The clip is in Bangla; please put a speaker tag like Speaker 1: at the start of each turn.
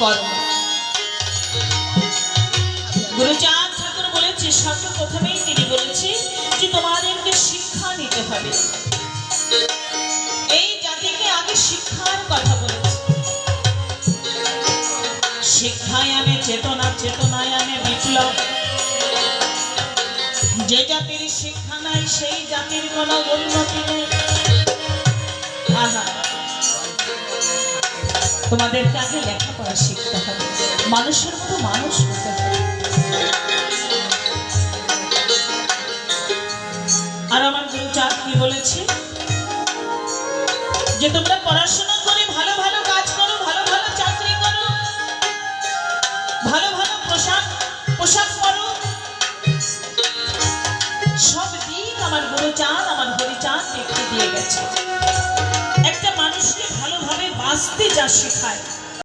Speaker 1: কর্ম গুরুচাঁদ ঠাকুর বলেছে সর্বপ্রথমেই তিনি বলেছে যে তোমাদেরকে শিক্ষা নিতে হবে। এই জাতিকে আগে শিক্ষার কথা বলেছে। শিক্ষায় আনে চেতনা, চেতনায় আনে বিপ্লব। যে জাতির শিক্ষা নাই, সেই জাতির কোনো উন্নতি নেই। তোমাদেরকে আগে লেখাপড়া শিখতে হবে। মানুষের মতো মানুষ হতে হবে। আর আমার গুরু চাঁদ কি বলেছে? যে তোমরা পড়াশোনা করে ভালো ভালো কাজ করো, ভালো ভালো চাকরি করো, ভালো ভালো পোশাক পোশাক পরো, সব দিক আমার গুরু চাঁদ, আমার হরি চাঁদ দেখতে দিয়ে গেছে। যা শেখায়।